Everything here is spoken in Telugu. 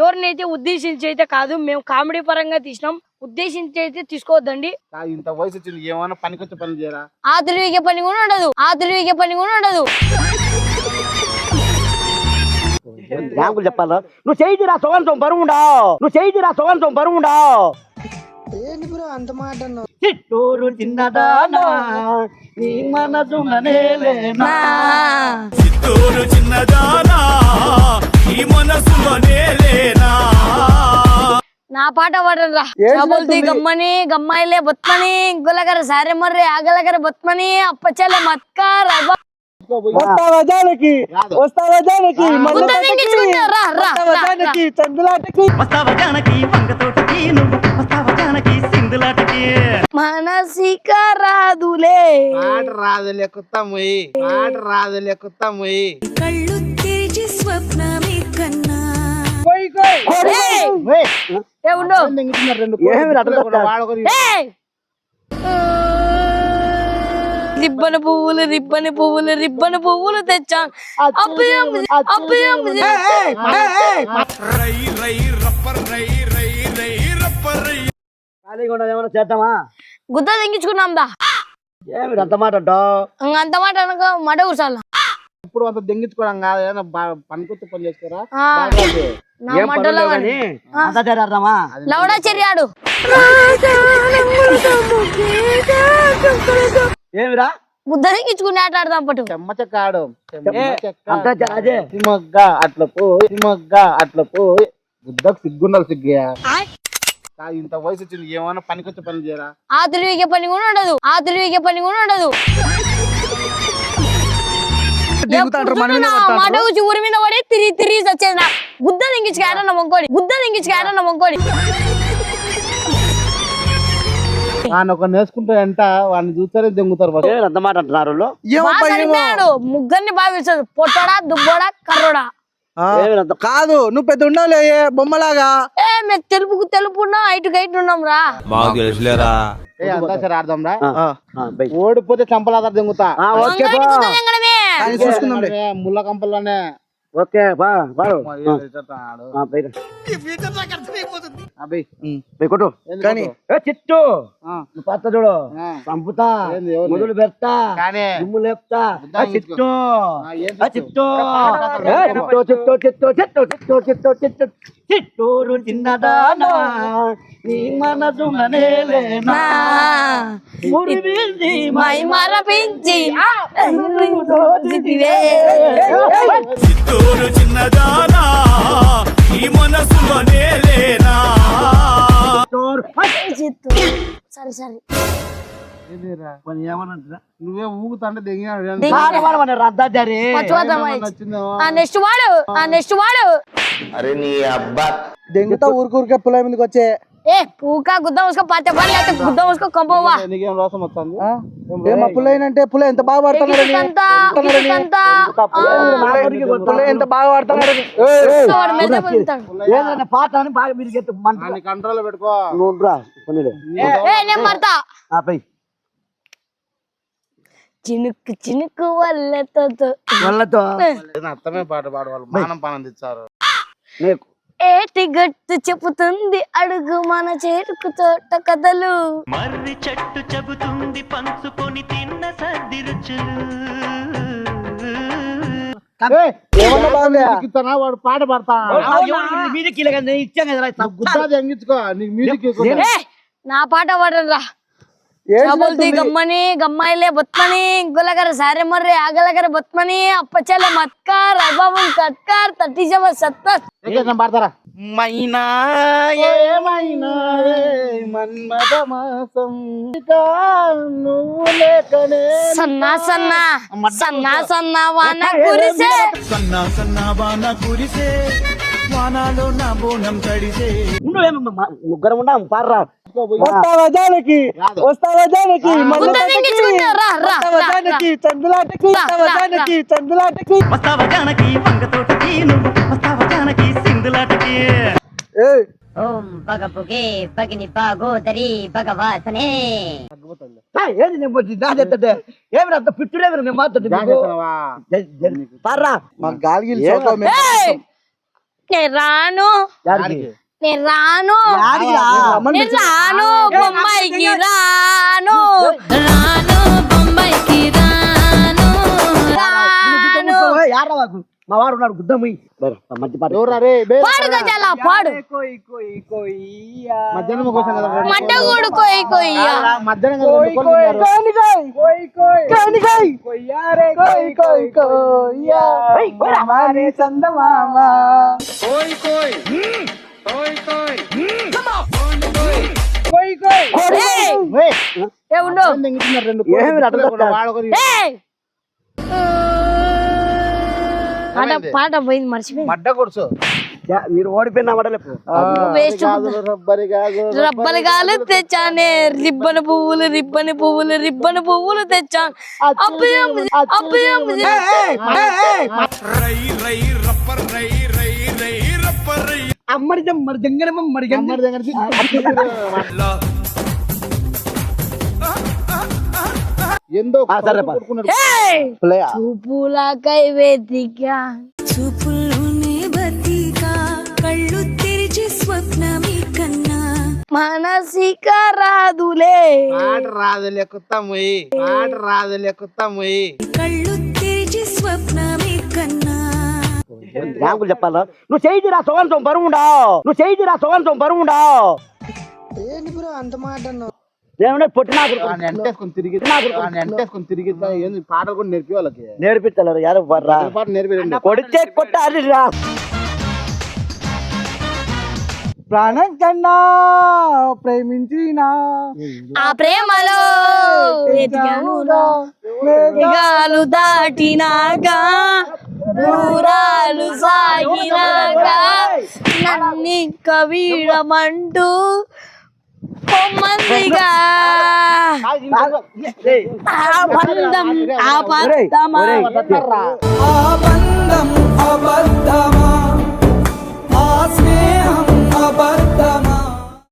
ఎవరినైతే ఉద్దేశించి అయితే కాదు మేము కామెడీ పరంగా తీసినాం. ఉద్దేశించి అయితే తీసుకోవద్దండి. కాదు, ఇంత వయసు వచ్చింది ఏమైనా పనికొచ్చే పని చేయరా? ఆ తెలివికే పని కూడా ఉండదు. ఆ తెలివికే పని కూడా ఉండదు. ర్యాంకులు చెప్పాలా? నువ్వు చేయిరా సోగంతం బరువుండా నువ్వు చేయిరా సోగంతం బరువుండా ఏంటి బ్రో అంత మాట అన్నావు? చిట్టూరు చిన్నదానా నీ మనసుననే లేనా? చిత్తూరు చిన్నదానా పాట పాడరా. చబుల్తి గమ్మని గమ్మాయిలే బొత్మని ఇంకొలగర సారే మర్రి ఆగలగర బొత్మని అప్పచల్లే మత్కార వస్తావా జానకి వస్తావా జానకి వస్తావా రా, జానకి చందులాటకి వస్తావా జానకి వంగ తోటకి నువ్వు వస్తావా జానకి సింధులాటకి మనసిక రాదులే పాట రాదులే కొత్త మొయ్యి పాట రాదులే కొత్త మొయ్యి కళ్ళు తెరిచి స్వప్నమే కన్నా రిబ్బన పువ్వులు రిబ్బన పువ్వులు రిబ్బన పువ్వులు తెచ్చాను అబ్బయం అబ్బయం రై రై రప్పర్ రై రై రై రప్పర్ రై. ఖాళీగా ఉండదు ఏమైనా చేద్దామా? గుద్ద తెంగించుకున్నాం దా. ఏమి అంత మాట అంటావు? ఇంక అంత మాట అనక మడ కూర్చోాల ఇప్పుడు అంత దెంగించుకోవడం కాదు. ఏదైనా బా- పనికొచ్చే పని చేసుకోరా? లవడా చెరియాడు. ఏమిరా? పట్టు. ఆడు అట్లా పోయి అట్లా పోయి. బుద్ధకు సిగ్గుండాలి సిగ్గయ్యా కాదు, ఇంత వయసు వచ్చింది ఏమైనా పనికొచ్చే పని చేయరా? ఆ తెలివికే పని కూడా ఉండదు. ఆ తెలివికే పని కూడా ఉండదు. ఎప్పుడు మాట వచ్చి ఊరి మీద పడి తిరిగి తిరిగి వచ్చేది నా. గుద్ద తెంగించుకు ఆడన్న మొంకోడి గుద్ద తెంగించుకు ఆడన్న మొంకోడి. వాడిని ఒక నేర్చుకుంటే అంట వాడిని చూస్తారే దెంగుతారు అంత మాట అంటున్నారు బాగా ముగ్గురిని భావిస్తాడు పొట్టడా దుబ్బోడా కర్రోడా. కాదు నువ్వు పెద్ద ఉండవులే బొమ్మలాగా. ఏ మేము తెలుపుకు తెలుపు ఉన్నాం ఐటు గైట్ ఉన్నాం రా. మాకు తెలుసులేరా. ఓడిపోతే చంపలాదా దెంగుతా. అరే, ముళ్ళ కంపల్లోనే. ఓకే బా బారు అమ్మా, ఏం చేస్తాడు? ఆ, బై. రా. అబ్బి, బై కొట్టు. ఏంది కానీ కొట్టు? ఏ చిట్టు. పత్త చూడు. ఎవరిని? మొదలు పెడతా. కానీ దుమ్ము లేపుతా. చిట్టు. చిట్టు? చిట్టు చిట్టు చిట్టు చిట్టు చిట్టు చిట్టు. చిట్టూరు చిన్నదానా నీ మనసుననే లేనా మురివింది మై మరపించి దోచితివే. చిత్తూరు చిన్నదానా ఈ మనసులోనే లేనా చిత్తూరు చిత్తు. సరే సరే. నువ్వే ఊగుతుంటే దెంగినాడు నెక్స్ట్ వాడు ఆ నెక్స్ట్ వాడు. దెంగుతా ఊరికూరికే పుల్ల మీదకి వచ్చే? ఏ పూక గుద్ద పని లేకపోతే గుద్ద కంపోవా నీకేం రోసం వస్తుంది? ఆ? ఏమా పుల్ల ఎంత బాగా పుల్ల ఎంత బాగా. ఏదైనా పాట అని బాగా మీరు కంట్రోల్ పెట్టుకో. నువ్వు రా ఏ చినుకు చినుకు వల్లతో వాళ్ళతో ఏదైనా అర్థమే పాట పాడవాళ్ళు. మానం పానం తెచ్చారు. నీకు? ఏటి గట్టు చెప్పుతుంది అడుగు మన చేరుకు తోట కథలు. మర్రి చెట్టు చెబుతుంది పంచుకొని తిన్న సర్ది రుచులు. వాడు పాట పాడతా. కదా గుద్దా నీకు మ్యూజిక్ నా పాట పాడరా చబుల్తి గమ్మని గమ్మాయిలే బొత్మని ఇంకొలగర సారే మర్రి ఆగలగర బొత్మని అప్పచల్లే మత్కార్ అభవం కట్కార్ తట్టి జమ సత్తర్ పాడతారా? మైనా ఏమైనా మన్మద మాసం నువ్వు లేకనే సన్నా సన్నా సన్నా సన్నా వాన కురిసే. సన్నా సన్నా వాన కురిసే వానాలో నా బోనం తడిసే ముగ్గురం ఉన్నాం పార్రా వస్తావా జానకి? వస్తావా జానకి? మళ్ళీ గుద్ద తట్టకి. తెంగించుకుంటా, రా, రా, వస్తావా రా, జానకి? చందులాటకి? రా, వస్తావా రా, జానకి? చందులాటకి? వస్తావా జానకి? వంగ తోటకి నువ్వు. వస్తావా జానకి? సింధులాటకి ఓం పగపుగే పగిని పాగోదరి భగవాసనే. ఏంది నేను నా చెప్తుంటే. ఏమి అంత మాట్లాడుతుంది డాన్స్ చేస్తున్నావా? పార్రా మా గాలిగిల్! నేను రాను. నేను రాను. నేను రాను. బొమ్మాయికి రాను. రాను. బొమ్మాయికి రాను. రాను. మా వాడు ఉన్నాడు గుద్దమ్మి మంచి పాట పాడు గజాల పాడు. మధ్యాహ్నం కోసం మడ్డ కూడా కొయ్యి కొయ్య కోళ్ళు. మధ్యాహ్నం కదా రెండు కోళ్ళు తిన్నారు. పాట పోయింది మర్చిపోయింది మడ్డ కొడుచు యా, మీరు ఓడిపోయిన రబ్బరి రబ్బలు గాలు తెచ్చానే. రిబ్బన్ పువ్వులు రిబ్బన్ పువ్వులు రిబ్బన్ పువ్వులు తెచ్చాను. రై రై రప్పర్ రై రై రై రప్పర్ రై అమ్మడి అమ్మడి దగ్గర నుంచి లా ఎందో చూపులకై వెతికా చూపుల్లోనే బతికా కళ్ళు తెరిచి స్వప్నమే కన్నా. మనసిక రాదులే. పాట రాదులే కుత్తమ్మయ్యి పాట రాదులే కుత్తమ్మయ్యి కళ్ళు తెరిచి స్వప్నమే కన్నా. యాంకులు చెప్పాలా? నువ్వు చేయిరా సొగంతం బరువుండా. నువ్వు చేయిరా సొగంతం బరువుండా. ఏమన్నా పొట్టినా వాడిని ఎంటేసుకొని తిరిగి వాడిని ఎంటేసుకొని తిరిగి ఏంది? పాటలు కూడా నేర్పి వాళ్ళకి. నేర్పించలేరు యారు వర్రా పాట నేర్పి కొడితే కొట్టాలిరా. ప్రాణం కన్నా ప్రేమించిన. ఆ ప్రేమలో దాటినాక దూరాలు సాగినాక నన్ని కవిడమంటూ కొమ్మందిగా. ఆ బంధం ఆ బంధమా ఆ అబద్ధమా? స్నేహం అబద్ధమా?